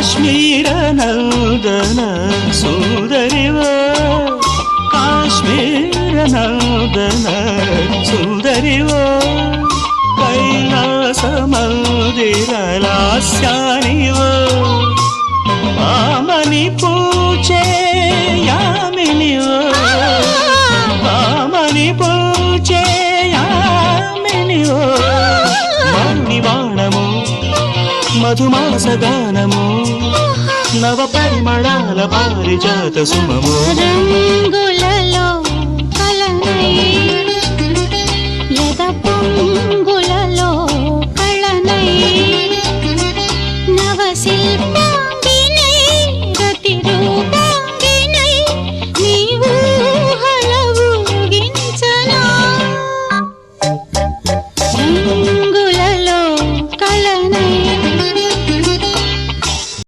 కాశ్మీర నందన సుందరివో కాశ్మీర నందన సుందరివో కైలాస మందిర లాస్యానివో ఆమని పూచే యామినివో మధుమాస గానము నవ పరిమళాల పారిజాత సుమము.